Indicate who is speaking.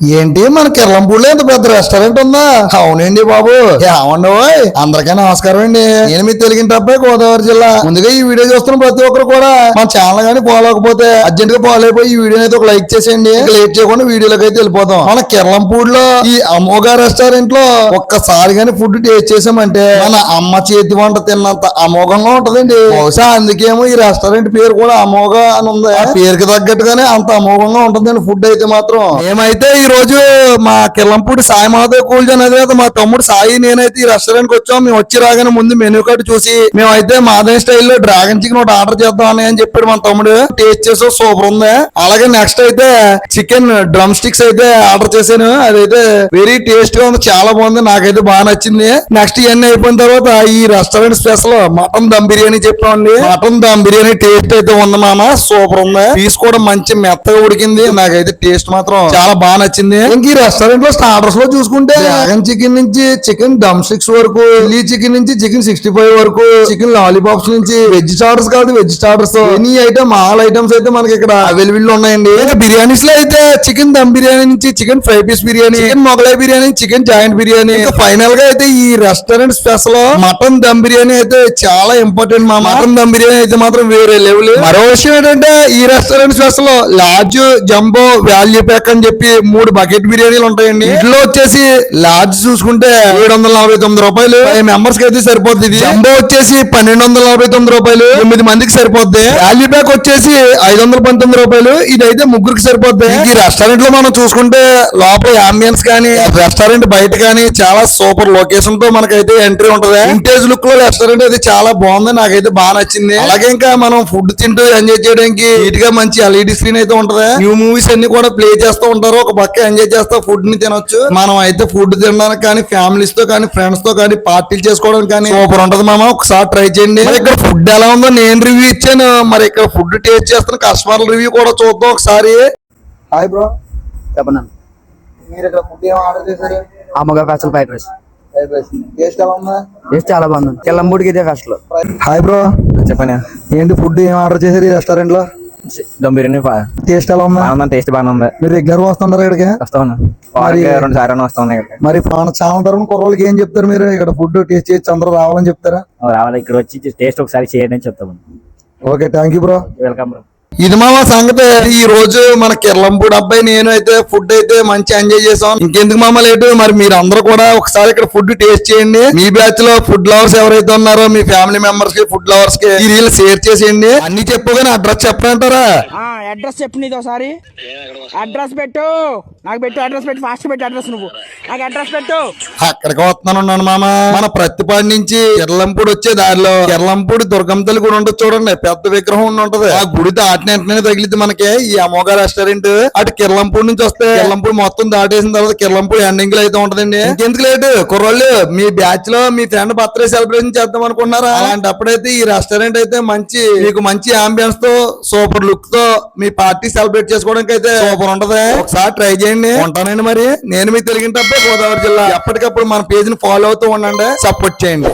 Speaker 1: ఏంటి మన కిర్లంపూడిలో ఇంత పెద్ద రెస్టారెంట్ ఉందా? అవునండి బాబు. ఏమండి ఓయ్ అందరికీ నమస్కారం అండి. నేను మీ తెలుగింటి అబ్బాయి గోదావరి జిల్లా. ముందుగా ఈ వీడియో చూస్తున్న ప్రతి ఒక్కరు కూడా మన ఛానల్ గానీ ఫాలో అవ్వకపోతే అర్జెంట్గా ఫాలో అయిపోయి ఈ వీడియో అయితే ఒక లైక్ చేసేయండి. లేట్ చేయకుండా వీడియోలోకి అయితే వెళ్ళిపోతాం. మన కిర్లంపూడిలో ఈ అమోఘ రెస్టారెంట్లో ఒక్కసారి గానీ ఫుడ్ టేస్ట్ చేసామంటే మన అమ్మ చేతి వంట తిన్నంత అమోఘంగా ఉంటదండి. బహుశా అందుకేమో ఈ రెస్టారెంట్ పేరు కూడా అమోఘ అని ఉంది. పేరుకి తగ్గట్టుగానే అంత అమోఘంగా ఉంటుందండి ఫుడ్ అయితే మాత్రం. మేమైతే ఈ రోజు మా కిల్లంపూడి సాయి మాధవ్ కూల్జన్ అధినేత మా తమ్ముడు సాయి నేనైతే ఈ రెస్టారెంట్కి వచ్చాం. మేము వచ్చి రాగానే ముందు మెనూ కార్డు చూసి మేమైతే మాధవ్ స్టైల్లో డ్రాగన్ చికెన్ ఒకటి ఆర్డర్ చేద్దాం అని అని చెప్పాడు మా తమ్ముడు. టేస్ట్ చేసో సూపర్ ఉంది. అలాగే నెక్స్ట్ అయితే చికెన్ డ్రమ్ స్టిక్స్ అయితే ఆర్డర్ చేశాను. అదైతే వెరీ టేస్ట్గా ఉంది చాలా బాగుంది. నాకైతే బాగా నచ్చింది. నెక్స్ట్ ఇవన్నీ అయిపోయిన తర్వాత ఈ restaurant special mutton dum biryani చెప్పామండి. మటన్ దమ్ బిర్యానీ టేస్ట్ అయితే ఉంది మామ సూపర్ ఉంది. పీస్ కూడా మంచి మెత్తగా ఉడికింది. నాకైతే టేస్ట్ మాత్రం చాలా బాగా నచ్చింది. ఇంక ఈ రెస్టారెంట్లో స్టార్టర్స్లో చూసుకుంటే డ్రాగన్ చికెన్ నుంచి చికెన్ డమ్ స్టిక్స్ వరకు చిల్లీ చికెన్ నుంచి చికెన్ సిక్స్టీ ఫైవ్ వరకు చికెన్ లాలీపాప్స్ నుంచి వెజ్ స్టార్టర్స్ కాదు veg starters any item all items అయితే మనకి ఇక్కడ అవైలబుల్లో ఉన్నాయండి. బిర్యానీస్లో అయితే చికెన్ దమ్ బిర్యానీ నుంచి chicken fry piece biryani chicken Mughlai biryani chicken joint biryani. ఫైనల్గా అయితే ఈ restaurant special mutton dum biryani అయితే చాలా ఇంపార్టెంట్ మా మటన్ దమ్ బిర్యానీ అయితే మాత్రం వేరే లెవెల్. మరో విషయం ఏంటంటే ఈ restaurant special large jumbo value pack అని చెప్పి మూడు బకెట్ బిర్యానీలు ఉంటాయండి. ఇంట్లో వచ్చేసి లార్జ్ చూసుకుంటే ఏడు వందల నలభై తొమ్మిది రూపాయలు. ఫైవ్ మెంబర్స్కి అయితే సరిపోద్ది ఇది. జంబో వచ్చేసి పన్నెండు వందల నలభై తొమ్మిది రూపాయలు. ఎనిమిది మందికి సరిపోద్ది. వాల్యూ ప్యాక్ వచ్చేసి ఐదు వందల పంతొమ్మిది రూపాయలు. ఇది అయితే ముగ్గురికి సరిపోద్ది. ఈ రెస్టారెంట్లో మనం చూసుకుంటే లోపల అంబియన్స్ కానీ రెస్టారెంట్ బయట కానీ చాలా సూపర్ లొకేషన్తో మనకైతే ఎంట్రీ ఉంటది. వింటేజ్ లుక్లో రెస్టారెంట్ అయితే చాలా బాగుంది. నాకైతే బాగా నచ్చింది. అలాగే ఇంకా మనం ఫుడ్ తింటూ ఎంజాయ్ చేయడానికి నీట్గా మంచి ఎల్ఈడి స్క్రీన్ అయితే ఉంటది. న్యూ మూవీస్ అన్ని కూడా ప్లే చేస్తూ ఉంటారు. ఒక పక్క ఎంజాయ్ చేస్తా ఫుడ్ని తినొచ్చు. మనం అయితే ఫుడ్ తినడానికి కానీ ఫ్యామిలీస్తో కానీ ఫ్రెండ్స్తో కానీ పార్టీలు చేసుకోవడానికి కానీ సూపర్ ఉంటది మామ. ఒకసారి ట్రై చేయండి. మరి ఇక్కడ ఫుడ్ ఎలా ఉందో నేను రివ్యూ ఇచ్చాను. మరి ఇక్కడ ఫుడ్ టేస్ట్ చేస్తున్న కస్టమర్ రివ్యూ కూడా చూద్దాం ఒకసారి. హాయ్ బ్రో
Speaker 2: చెప్పండి.
Speaker 1: మీరు ఇక్కడ ఫుడ్ ఏం ఆర్డర్ చేశారు?
Speaker 2: అమ్మగా ఫెస్టల్ ఫ్రైడ్ రైస్
Speaker 1: టేస్ట్ ఎలా ఉందా?
Speaker 2: టేస్ట్ చాలా బాగుంది. కిల్లంబూడికి ఇదే ఫెస్టల్
Speaker 1: హాయ్ బ్రో
Speaker 3: చెప్పండి.
Speaker 1: ఏంటి ఫుడ్ ఏం ఆర్డర్ చేశారు ఈ రెస్టారెంట్లో?
Speaker 3: దమ్ బిర్యానీ
Speaker 1: టేస్ట్ ఎలా ఉందా?
Speaker 3: బాగుంది టేస్ట్ బాగానే ఉంది.
Speaker 1: మీరు రెగ్యులర్ వస్తున్నారు ఇక్కడికి?
Speaker 3: వస్తా ఉన్నా వారానికి రెండు సార్లు వస్తా ఉన్నాయి ఇక్కడికి.
Speaker 1: మరి మన ఛానల్ తరఫున కుర్రోళ్ళకి ఏం చెప్తారు మీరు? ఇక్కడ ఫుడ్ టేస్ట్ చేసి అందరూ రావాలని చెప్తారా?
Speaker 3: రావాలి ఇక్కడ వచ్చి టేస్ట్ ఒకసారి చేయండి అని చెప్తాము
Speaker 1: okay thank you bro
Speaker 3: welcome bro
Speaker 1: ఇది మా సంగతి. ఈ రోజు మన కిర్లంపూడి అబ్బాయి నేను అయితే ఫుడ్ అయితే మంచి ఎంజాయ్ చేసాం ఇంకెందుకు మామ లేటు మరి మీరు అందరూ కూడా ఒకసారి ఇక్కడ ఫుడ్ టేస్ట్ చేయండి. మీ బ్యాచ్లో ఫుడ్ లవర్స్ ఎవరైతే ఉన్నారో మీ ఫ్యామిలీ మెంబర్స్కి ఫుడ్ లవర్స్కి ఈ రీల్ షేర్ చేసేయండి. అన్ని చెప్పుగానే అడ్రస్ చెప్పనంటారా?
Speaker 4: అడ్రస్ చెప్పు నీది ఒకసారి. అడ్రస్ పెట్టు. నాకు పెట్టు అడ్రస్ పెట్టు. ఫాస్ట్ పెట్టు అడ్రస్ నువ్వు. నాకు అడ్రస్ పెట్టు.
Speaker 1: అక్కడికి వస్తున్నాను మామ. మన ప్రతిపాడి నుంచి ఎర్లంపూడి వచ్చే దారిలో ఎర్లంపూడి దుర్గమ్మ తల్లి గుడి ఉంటుంది చూడండి. పెద్ద విగ్రహం ఉండి ఉంటది. ఆ గుడి దాటిన వెంటనే తగిలింది మనకి. ఈ అమోఘ రెస్టారెంట్ అటు కిర్లంపూడి నుంచి వస్తే కిర్లంపూడి మొత్తం దాటేసిన తర్వాత కిర్లంపూడి ఎండింగ్లో అయితే ఉంటదండి. ఇంకెందుకు లేటు? కుర్రోళ్ళు మీ బ్యాచ్లో మీ ఫ్రెండ్ బర్త్డే సెలబ్రేషన్ చేద్దాం అనుకున్నారా అలాంటప్పుడైతే ఈ రెస్టారెంట్ అయితే మంచి మీకు మంచి అంబియన్స్తో సూపర్ లుక్తో మీ పార్టీ సెలబ్రేట్ చేసుకోవడానికి అయితే సూపర్ ఉంటది. ఒకసారి ట్రై చేయండి. ఉంటానండి మరి. నేను మీ తెలుగింటప్పుడు గోదావరి జిల్లా. ఎప్పటికప్పుడు మన పేజ్ని ఫాలో అవుతూ ఉండండి. సపోర్ట్ చేయండి.